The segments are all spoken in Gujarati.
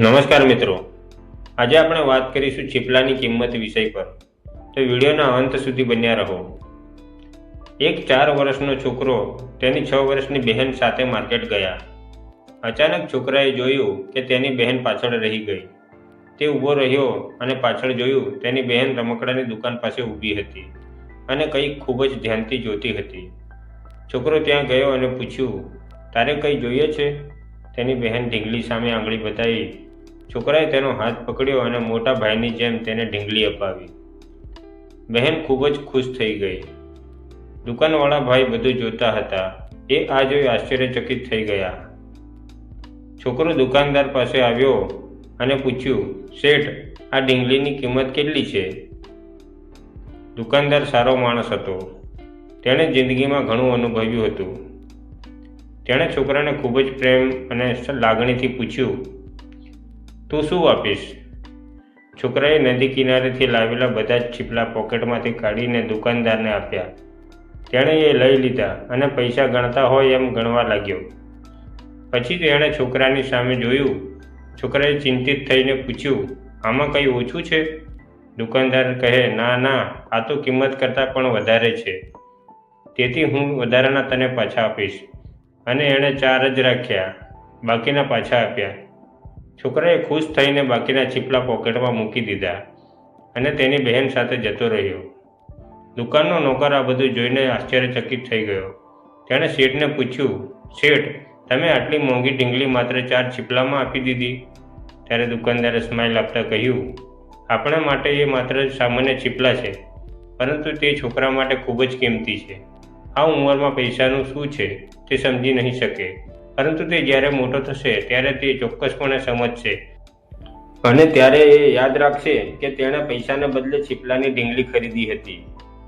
નમસ્કાર મિત્રો. આજે આપણે વાત કરીશું ચીપલાની કિંમત વિષય પર. તો વિડીયોના અંત સુધી બન્યા રહો. એક ચાર વર્ષનો છોકરો તેની છ વર્ષની બહેન સાથે માર્કેટ ગયા. અચાનક છોકરાએ જોયું કે તેની બહેન પાછળ રહી ગઈ. તે ઊભો રહ્યો અને પાછળ જોયું તેની બહેન રમકડાની દુકાન પાસે ઊભી હતી અને કંઈક ખૂબ જ ધ્યાનથી જોતી હતી. છોકરો ત્યાં ગયો અને પૂછ્યું, તારે કંઈ જોઈએ છે? તેની બહેન ઢીંગલી સામે આંગળી બતાવી, છોકરાએ તેનો હાથ પકડ્યો અને મોટા ભાઈની જેમ તેને ઢીંગલી અપાવી. બહેન ખૂબ જ ખુશ થઈ ગઈ. દુકાનવાળા ભાઈ બધું જોતા હતા. એ આ જોઈ આશ્ચર્યચકિત થઈ ગયા. છોકરો દુકાનદાર પાસે આવ્યો અને પૂછ્યું, શેઠ, આ ઢીંગલીની કિંમત કેટલી છે? દુકાનદાર સારો માણસ હતો. તેણે જિંદગીમાં ઘણું અનુભવ્યું હતું. તેણે છોકરાને ખૂબ જ પ્રેમ અને લાગણીથી પૂછ્યું, તું શું આપીશ? છોકરાએ નદી કિનારેથી લાવેલા બધા જ છીપલા પોકેટમાંથી કાઢીને દુકાનદારને આપ્યા. તેણે એ લઈ લીધા અને પૈસા ગણતા હોય એમ ગણવા લાગ્યો. પછી તેણે છોકરાની સામે જોયું. છોકરાએ ચિંતિત થઈને પૂછ્યું, આમાં કંઈ ઓછું છે? દુકાનદાર કહે, ના ના, આ તો કિંમત કરતાં પણ વધારે છે. તેથી હું વધારાના તને પાછા આપીશ. અને એણે ચાર જ રાખ્યા, બાકીના પાછા આપ્યા. છોકરાએ ખુશ થઈને બાકીના છીપલા પોકેટમાં મૂકી દીધા અને તેની બહેન સાથે જતો રહ્યો. દુકાનનો નોકર આ બધું જોઈને આશ્ચર્યચકિત થઈ ગયો. તેણે શેઠને પૂછ્યું, શેઠ, તમે આટલી મોંઘી ઢીંગલી માત્ર ચાર છીપલામાં આપી દીધી? ત્યારે દુકાનદારે સ્માઇલ આપતા કહ્યું, આપણા માટે એ માત્ર સામાન્ય છીપલા છે, પરંતુ તે છોકરા માટે ખૂબ જ કિંમતી છે. આ ઉંમરમાં પૈસાનું શું છે તે સમજી નહીં શકે. પરંતુ તે જ્યારે મોટો થશે, ત્યારે તે ચોક્કસપણે સમજશે. અને ત્યારે એ યાદ રાખશે કે તેણે પૈસાને બદલે છીપલાની ઢીંગલી ખરીદી હતી.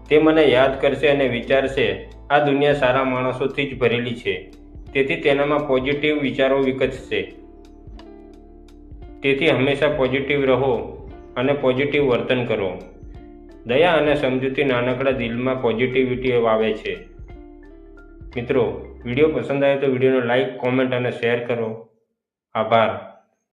તે મને યાદ કરશે અને વિચારશે, આ દુનિયા સારા માણસોથી જ ભરેલી છે. તેથી તેનામાં પોઝિટિવ વિચારો વિકસશે. તેથી હંમેશા પોઝિટિવ રહો અને પોઝિટિવ વર્તન કરો. દયા અને સમજૂતી નાનકડા દિલમાં પોઝિટિવિટી વાવે છે. મિત્રો વીડિયો પસંદ આવે તો વિડીયોને લાઈક કોમેન્ટ અને શેર કરો. આભાર.